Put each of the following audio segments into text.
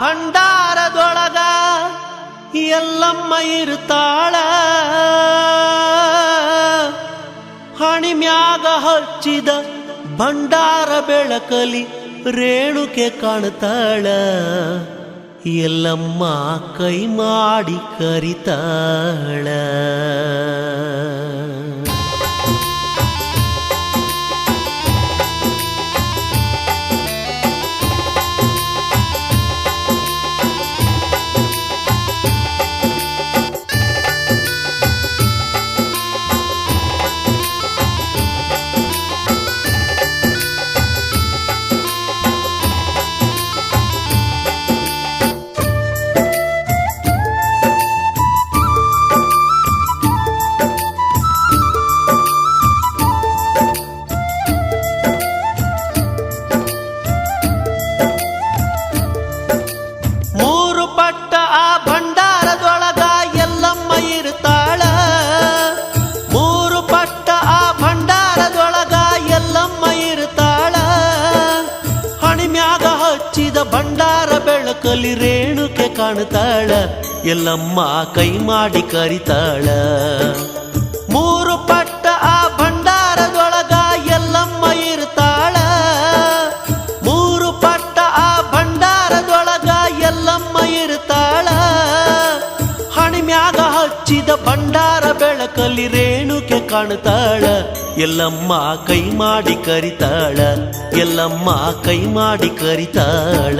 ಭಂಡಾರದೊಳಗ ಎಲ್ಲಮ್ಮ ಇರ್ತಾಳ. ಹಣಿಮ್ಯಾಗ ಹಚ್ಚಿದ ಭಂಡಾರ ಬೆಳಕಲಿ ರೇಣುಕೆ ಕಾಣ್ತಾಳ. ಎಲ್ಲಮ್ಮ ಕೈ ಮಾಡಿ ಕರಿತಾಳ. ಬೆಳಕಲಿ ರೇಣುಕೆ ಕಾಣ್ತಾಳ, ಎಲ್ಲಮ್ಮ ಕೈ ಮಾಡಿ ಕರಿತಾಳ. ಮೂರು ಪಟ್ಟ ಆ ಭಂಡಾರದೊಳಗ ಎಲ್ಲಮ್ಮ ಇರ್ತಾಳ. ಮೂರು ಪಟ್ಟ ಆ ಭಂಡಾರದೊಳಗ ಎಲ್ಲಮ್ಮ ಇರ್ತಾಳ. ಹಣಿಮ್ಯಾಗ ಹಚ್ಚಿದ ಭಂಡಾರ ಬೆಳಕಲ್ಲಿ ರೇಣುಕೆ ಕಾಣ್ತಾಳ, ಎಲ್ಲಮ್ಮ ಕೈ ಮಾಡಿ ಕರಿತಾಳ, ಎಲ್ಲಮ್ಮ ಕೈ ಮಾಡಿ ಕರಿತಾಳ.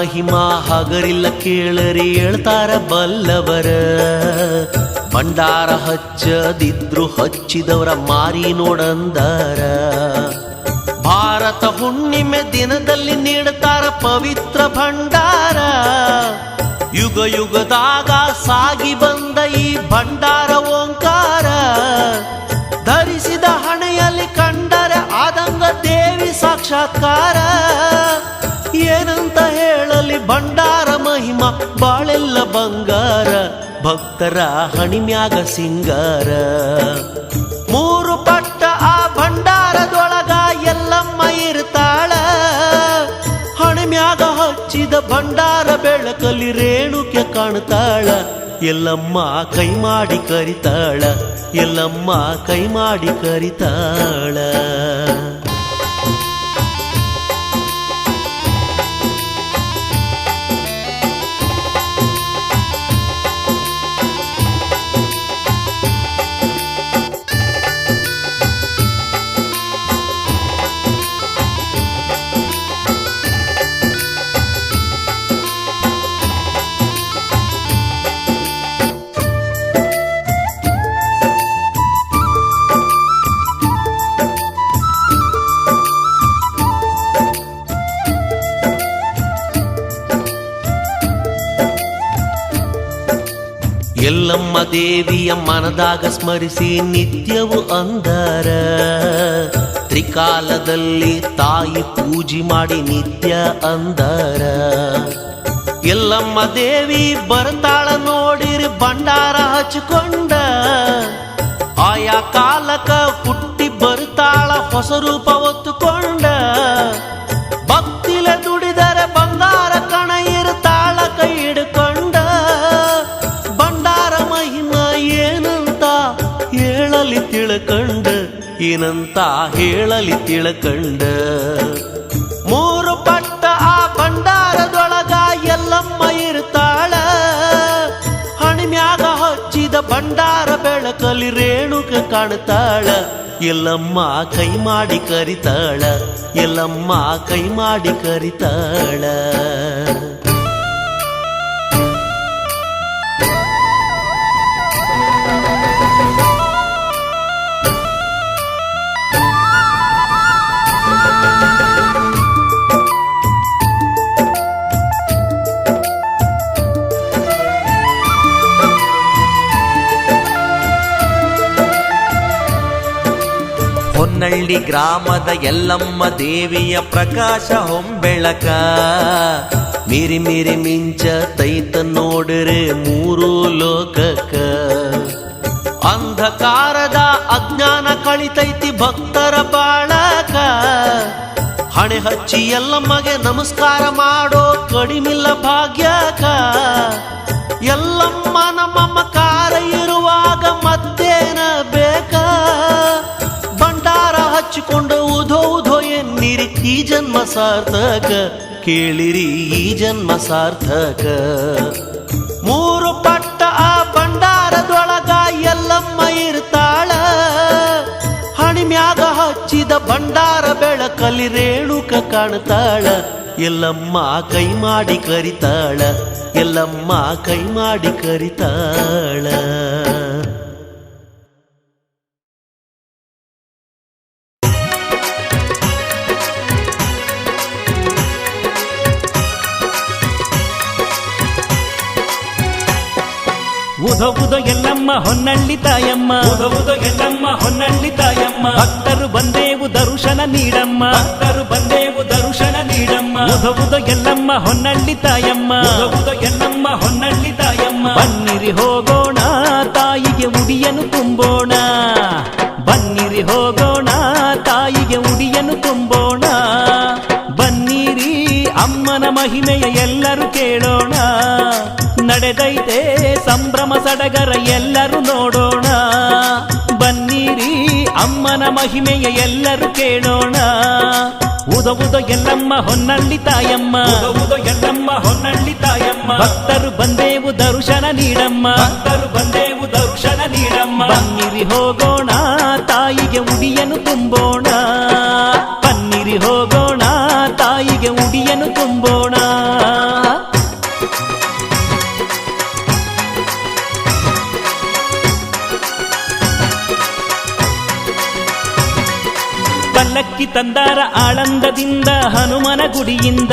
ಮಹಿಮಾ ಹಗರಿಲ್ಲ ಕೇಳರಿ ಹೇಳ್ತಾರ ಬಲ್ಲವರ. ಭಂಡಾರ ಹಚ್ಚದಿದ್ರು ಹಚ್ಚಿದವರ ಮಾರಿ ನೋಡಂದಾರ. ಭಾರತ ಹುಣ್ಣಿಮೆ ದಿನದಲ್ಲಿ ನೀಡ್ತಾರ ಪವಿತ್ರ ಭಂಡಾರ. ಯುಗ ಯುಗದಾಗ ಸಾಗಿ ಬಂದ ಈ ಭಂಡಾರ ಓಂಕಾರ. ಧರಿಸಿದ ಹಣೆಯಲ್ಲಿ ಕಂಡರೆ ಆದಂಗ ದೇವಿ ಸಾಕ್ಷಾತ್ಕಾರ. ಏನಂತ ಭಂಡಾರ ಮಹಿಮ, ಬಾಳೆಲ್ಲ ಬಂಗಾರ, ಭಕ್ತರ ಹಣಿಮ್ಯಾಗ ಸಿಂಗಾರ. ಮೂರು ಪಟ್ಟ ಆ ಭಂಡಾರದೊಳಗ ಎಲ್ಲಮ್ಮ ಇರ್ತಾಳ. ಹಣಿಮ್ಯಾಗ ಹಚ್ಚಿದ ಭಂಡಾರ ಬೆಳಕಲ್ಲಿ ರೇಣುಕೆ ಕಾಣ್ತಾಳ. ಎಲ್ಲಮ್ಮ ಕೈ ಮಾಡಿ ಕರಿತಾಳ, ಎಲ್ಲಮ್ಮ ಕೈ ಮಾಡಿ ಕರಿತಾಳ. ದೇವಿಯ ಮನದಾಗ ಸ್ಮರಿಸಿ ನಿತ್ಯವು ಅಂದರ. ತ್ರಿಕಾಲದಲ್ಲಿ ತಾಯಿ ಪೂಜೆ ಮಾಡಿ ನಿತ್ಯ ಅಂದರ. ಎಲ್ಲಮ್ಮ ದೇವಿ ಬರ್ತಾಳ ನೋಡಿರಿ, ಭಂಡಾರ ಹಚ್ಕೊಂಡ. ಆಯಾ ಕಾಲಕ ಹುಟ್ಟಿ ಬರ್ತಾಳ ಹೊಸ ರೂಪ ಹೊತ್ತುಕೊಂಡ. ಏನಂತ ಹೇಳಲಿ ತಿಳಕಂಡ. ಮೂರು ಪಟ್ಟ ಆ ಭಂಡಾರದೊಳಗ ಎಲ್ಲಮ್ಮ ಇರ್ತಾಳ. ಹಣಿಮ್ಯಾಗ ಹಚ್ಚಿದ ಭಂಡಾರ ಬೆಳಕಲಿ ರೇಣುಕ ಕಾಣ್ತಾಳ. ಎಲ್ಲಮ್ಮ ಕೈ ಮಾಡಿ ಕರಿತಾಳ. ಎಲ್ಲಮ್ಮ ಕೈ ಮಾಡಿ ಕರಿತಾಳ. ಹೊನ್ನಳ್ಳಿ ಗ್ರಾಮದ ಎಲ್ಲಮ್ಮ ದೇವಿಯ ಪ್ರಕಾಶ ಹೊಂಬೆಳಕ. ಮಿರಿ ಮಿರಿ ಮಿಂಚ ತೈತ ನೋಡ್ರೆ ಮೂರು ಲೋಕಕ್ಕ ಅಂಧಕಾರದ ಅಜ್ಞಾನ ಕಳಿತೈತಿ ಭಕ್ತರ ಬಾಳಕ. ಹಣೆ ಹಚ್ಚಿ ಎಲ್ಲಮ್ಮಗೆ ನಮಸ್ಕಾರ ಮಾಡೋ ಕಡಿಮಿಲ್ಲ ಭಾಗ್ಯಕ. ಎಲ್ಲಮ್ಮ ನಮ್ಮಮ್ಮ ಕಾರ ಇರುವಾಗ ಮತ್ತೇನ ಬೇಕ? ಹಚ್ಚಿಕೊಂಡು ಉಧೋ ಉಧೋ ಎನ್ನಿರಿ ಈ ಜನ್ಮ ಸಾರ್ಥಕ. ಕೇಳಿರಿ ಈ ಜನ್ಮ ಸಾರ್ಥಕ. ಮೂರು ಪಟ್ಟ ಆ ಭಂಡಾರದೊಳಗ ಎಲ್ಲಮ್ಮ ಇರ್ತಾಳ. ಹಣಿಮ್ಯಾಗ ಹಚ್ಚಿದ ಭಂಡಾರ ಬೆಳಕಲ್ಲಿ ರೇಣುಕ ಕಾಣ್ತಾಳ. ಎಲ್ಲಮ್ಮ ಕೈ ಮಾಡಿ ಕರಿತಾಳ. ಎಲ್ಲಮ್ಮ ಕೈ ಮಾಡಿ ಕರಿತಾಳ. ಉದ ಎಲ್ಲಮ್ಮ ಹೊನ್ನಳ್ಳಿ ತಾಯಮ್ಮ. ಉದ ಎಲ್ಲಮ್ಮ ಹೊನ್ನಳ್ಳಿ ತಾಯಮ್ಮ. ಭಕ್ತರು ಬಂದೇವು ದರ್ಶನ ನೀಡಮ್ಮ. ಭಕ್ತರು ಬಂದೇವು ದರ್ಶನ ನೀಡಮ್ಮ. ಉದ ಎಲ್ಲಮ್ಮ ಹೊನ್ನಳ್ಳಿ ತಾಯಮ್ಮ. ಉದ ಎಲ್ಲಮ್ಮ ಹೊನ್ನಳ್ಳಿ ತಾಯಮ್ಮ. ಬನ್ನಿರಿ ಹೋಗೋಣ ತಾಯಿಗೆ ಉಡಿಯನು ತುಂಬೋಣ. ಬನ್ನಿರಿ ಹೋಗೋಣ ತಾಯಿಗೆ ಉಡಿಯನು ತುಂಬೋಣ. ಬನ್ನಿರಿ ಅಮ್ಮನ ಮಹಿಮೆಯ ಎಲ್ಲರೂ ಕೇಳೋಣ. ನಡೆದೈತೆ ಸಂಭ್ರಮ ಸಡಗರ ಎಲ್ಲರೂ ನೋಡೋಣ ಬನ್ನಿರಿ ಅಮ್ಮನ ಮಹಿಮೆಯ ಎಲ್ಲರೂ ಕೇಳೋಣ ಉದ ಉದ ಎಲ್ಲಮ್ಮ ಹೊನ್ನಳ್ಳಿ ತಾಯಮ್ಮ ಉದ ಉದ ಎಲ್ಲಮ್ಮ ಹೊನ್ನಳ್ಳಿ ತಾಯಮ್ಮ ಭಕ್ತರು ಬಂದೇವು ದರ್ಶನ ನೀಡಮ್ಮ ಭಕ್ತರು ಬಂದೇವು ದರ್ಶನ ನೀಡಮ್ಮ ಬನ್ನಿರಿ ಹೋಗೋಣ ತಾಯಿಗೆ ಉಡಿಯನು ತುಂಬೋಣ ಬನ್ನಿರಿ ಹೋಗೋಣ ತಾಯಿಗೆ ಉಡಿಯನು ತುಂಬೋಣ ಪಲ್ಲಕ್ಕಿ ತಂದಾರ ಆಳಂದದಿಂದ ಹನುಮನ ಗುಡಿಯಿಂದ.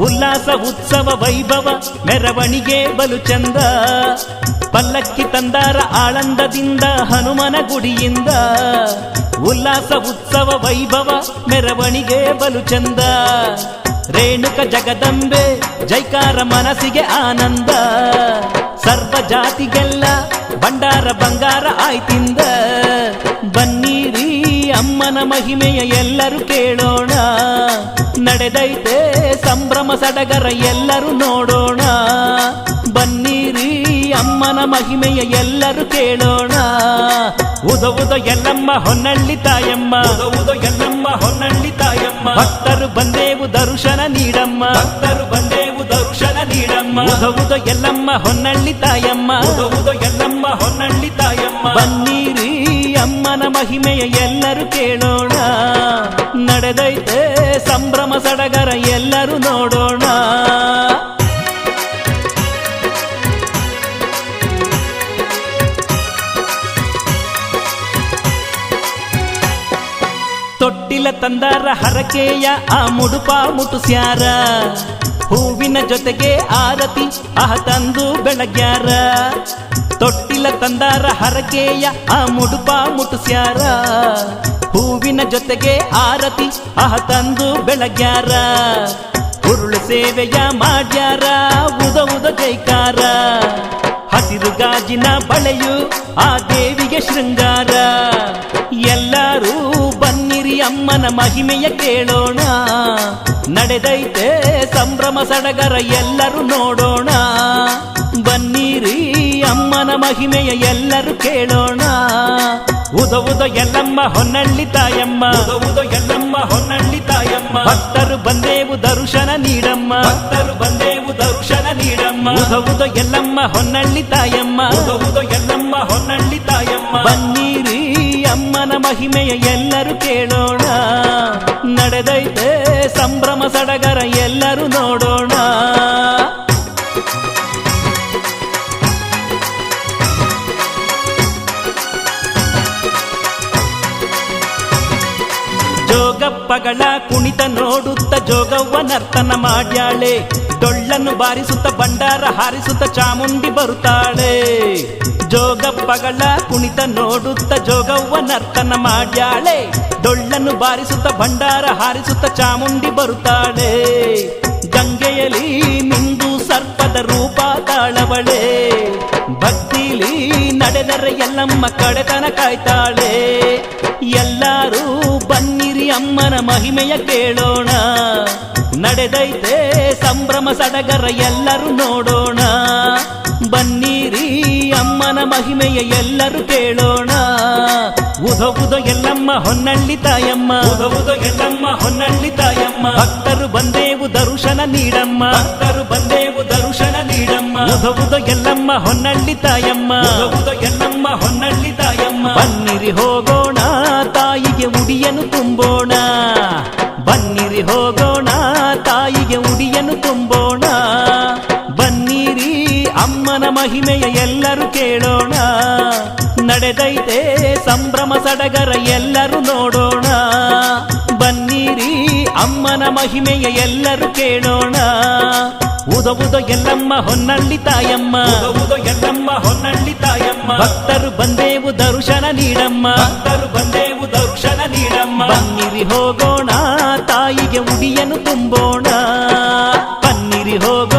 ಉಲ್ಲಾಸ, ಉತ್ಸವ, ವೈಭವ, ಮೆರವಣಿಗೆ ಬಲು ಚಂದ. ಪಲ್ಲಕ್ಕಿ ತಂದಾರ ಆಳಂದದಿಂದ ಹನುಮನ ಗುಡಿಯಿಂದ. ಉಲ್ಲಾಸ, ಉತ್ಸವ, ವೈಭವ, ಮೆರವಣಿಗೆ ಬಲು ಚಂದ. ರೇಣುಕ ಜಗದಂಬೆ, ಜೈಕಾರ ಮನಸ್ಸಿಗೆ ಆನಂದ. ಸರ್ವ ಜಾತಿಗೆಲ್ಲ ಭಂಡಾರ ಬಂಗಾರ ಆಯ್ತಿಂದ. ಅಮ್ಮನ ಮಹಿಮೆಯ ಎಲ್ಲರೂ ಕೇಳೋಣ. ನಡೆದೈತೆ ಸಂಭ್ರಮ ಸಡಗರ ಎಲ್ಲರೂ ನೋಡೋಣ. ಬನ್ನಿರಿ ಅಮ್ಮನ ಮಹಿಮೆಯ ಎಲ್ಲರೂ ಕೇಳೋಣ. ಉದ ಉದ ಎಲ್ಲಮ್ಮ ಹೊನ್ನಳ್ಳಿ ತಾಯಮ್ಮ. ಉದ ಉದ ಎಲ್ಲಮ್ಮ ಹೊನ್ನಳ್ಳಿ ತಾಯಮ್ಮ. ಭಕ್ತರು ಬಂದೇವು ದರ್ಶನ ನೀಡಮ್ಮ. ಭಕ್ತರು ಬಂದೇವು ದರ್ಶನ ನೀಡಮ್ಮ. ಉದ ಉದ ಎಲ್ಲಮ್ಮ ಹೊನ್ನಳ್ಳಿ ತಾಯಮ್ಮ. ಉದ ಉದ ಮಹಿಮೆಯ ಎಲ್ಲರೂ ಕೇಳೋಣ. ನಡೆದೈತೆ ಸಂಭ್ರಮ ಸಡಗರ ಎಲ್ಲರೂ ನೋಡೋಣ. ತೊಟ್ಟಿಲ ತಂದಾರ ಹರಕೆಯ ಆ ಮುಡುಪ ಮುಟುಸ್ಯಾರ. ಹೂವಿನ ಜೊತೆಗೆ ಆರತಿ ಆಹ ತಂದು ಬೆಳಗ್ಯಾರ. ತೊಟ್ಟಿಲ ತಂದಾರ ಹರಕೆಯ ಆ ಮುಡುಪ ಮುಟುಸ್ಯಾರ ಹೂವಿನ ಜೊತೆಗೆ ಆರತಿ ಆಹ ತಂದು ಬೆಳಗ್ಯಾರ. ಉರುಳು ಸೇವೆಯ ಮಾಡ್ಯಾರ, ಉದ ಉದ ಜೈಕಾರ. ಹಸಿರು ಗಾಜಿನ ಬಳೆಯು ಆ ದೇವಿಗೆ ಶೃಂಗಾರ. ಬನ್ನಿರಿ ಅಮ್ಮನ ಮಹಿಮೆಯ ಕೇಳೋಣ. ನಡೆದೈತೆ ಸಂಭ್ರಮ ಸಡಗರ ಎಲ್ಲರೂ ನೋಡೋಣ. ಬನ್ನಿರಿ ಅಮ್ಮನ ಮಹಿಮೆಯ ಎಲ್ಲರೂ ಕೇಳೋಣ. ಉದ ಉದ ಎಲ್ಲಮ್ಮ ಹೊನ್ನಳ್ಳಿ ತಾಯಮ್ಮ. ಉದ ಉದ ಎಲ್ಲಮ್ಮ ಹೊನ್ನಳ್ಳಿ ತಾಯಮ್ಮ. ಭಕ್ತರು ಬಂದೇವು ದರ್ಶನ ನೀಡಮ್ಮ. ಭಕ್ತರು ಬಂದೇವು ದರ್ಶನ ನೀಡಮ್ಮ. ಉದ ಉದ ಎಲ್ಲಮ್ಮ ಹೊನ್ನಳ್ಳಿ ತಾಯಮ್ಮ. ಉದ ಉದ ಎಲ್ಲಮ್ಮ ಹೊನ್ನಳ್ಳಿ ತಾಯಮ್ಮ. ಬನ್ನಿರಿ ಅಮ್ಮನ ಮಹಿಮೆಯ ಎಲ್ಲರೂ ಕೇಳೋಣ. ನಡೆದೈತೆ ಸಂಭ್ರಮ ಸಡಗರ ಎಲ್ಲರೂ ನೋಡೋಣ. ಜೋಗಪ್ಪಗಳ ಕುಣಿತ ನೋಡುತ್ತ ಜೋಗವ್ವ ನರ್ತನ ಮಾಡ್ಯಾಳೆ. ಡೊಳ್ಳನ್ನು ಬಾರಿಸುತ್ತ ಭಂಡಾರ ಹಾರಿಸುತ್ತ ಚಾಮುಂಡಿ ಬರುತ್ತಾಳೆ. ಜೋಗಪ್ಪಗಳ ಕುಣಿತ ನೋಡುತ್ತ ಜೋಗವ್ವ ನರ್ತನ ಮಾಡ್ಯಾಳೆ. ಡೊಳ್ಳನ್ನು ಬಾರಿಸುತ್ತ ಭಂಡಾರ ಹಾರಿಸುತ್ತ ಚಾಮುಂಡಿ ಬರುತ್ತಾಳೆ. ಗಂಗೆಯಲ್ಲಿ ನಿಂದು ಸರ್ಪದ ರೂಪ ತಾಳವಳೆ. ಭಕ್ತಿಲಿ ನಡೆದರೆ ಎಲ್ಲಮ್ಮ ಕಡೆತನ ಕಾಯ್ತಾಳೆ. ಎಲ್ಲರೂ ಬನ್ನಿರಿ ಅಮ್ಮನ ಮಹಿಮೆಯ ಕೇಳೋಣ. ನಡೆದೈತೆ ಸಂಭ್ರಮ ಸಡಗರ ಎಲ್ಲರೂ ನೋಡೋಣ. ಬನ್ನಿರಿ ಅಮ್ಮನ ಮಹಿಮೆಯ ಎಲ್ಲರೂ ಕೇಳೋಣ. ಉದೋ ಉದೋ ಎಲ್ಲಮ್ಮ ಹೊನ್ನಳ್ಳಿ ತಾಯಮ್ಮ. ಉದೋ ಉದೋ ಎಲ್ಲಮ್ಮ ಹೊನ್ನಳ್ಳಿ ತಾಯಮ್ಮ. ಭಕ್ತರು ಬಂದೇವು ದರ್ಶನ ನೀಡಮ್ಮ. ಭಕ್ತರು ಬಂದೇವು ದರ್ಶನ ನೀಡಮ್ಮ. ಉದೋ ಉದೋ ಎಲ್ಲಮ್ಮ ಹೊನ್ನಳ್ಳಿ ತಾಯಮ್ಮ. ಉದೋ ಉದೋ ಎಲ್ಲಮ್ಮ ಹೊನ್ನಳ್ಳಿ ತಾಯಮ್ಮ. ಬನ್ನಿರಿ ಹೋಗೋಣ ತಾಯಿಗೆ ಉಡಿಯನು ತುಂಬೋಣ. ಬನ್ನಿರಿ ಹೋಗೋಣ ತಾಯಿಗೆ ತುಂಬೋಣ. ಬನ್ನಿರಿ ಅಮ್ಮನ ಮಹಿಮೆಯ ಎಲ್ಲರೂ ಕೇಳೋಣ. ನಡೆದೈತೆ ಸಂಭ್ರಮ ಸಡಗರ ಎಲ್ಲರೂ ನೋಡೋಣ. ಬನ್ನಿರಿ ಅಮ್ಮನ ಮಹಿಮೆಯ ಎಲ್ಲರೂ ಕೇಳೋಣ. ಉದ ಉದ ಎಲ್ಲಮ್ಮ ಹೊನ್ನಳ್ಳಿ ತಾಯಮ್ಮ. ಉದೋ ಉದೋ ಎಲ್ಲಮ್ಮ ಹೊನ್ನಳ್ಳಿ ತಾಯಮ್ಮ. ಭಕ್ತರು ಬಂದೇವು ದರ್ಶನ ನೀಡಮ್ಮ. ಭಕ್ತರು ಬಂದೇವು ದರ್ಶನ ನೀಡಮ್ಮ. ಬನ್ನಿರಿ ಹೋಗೋಣ ತಾಯಿಗೆ ಉಡಿಯನು ತುಂಬೋಣ. ಬನ್ನಿರಿ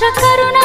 दुष्ट करुणा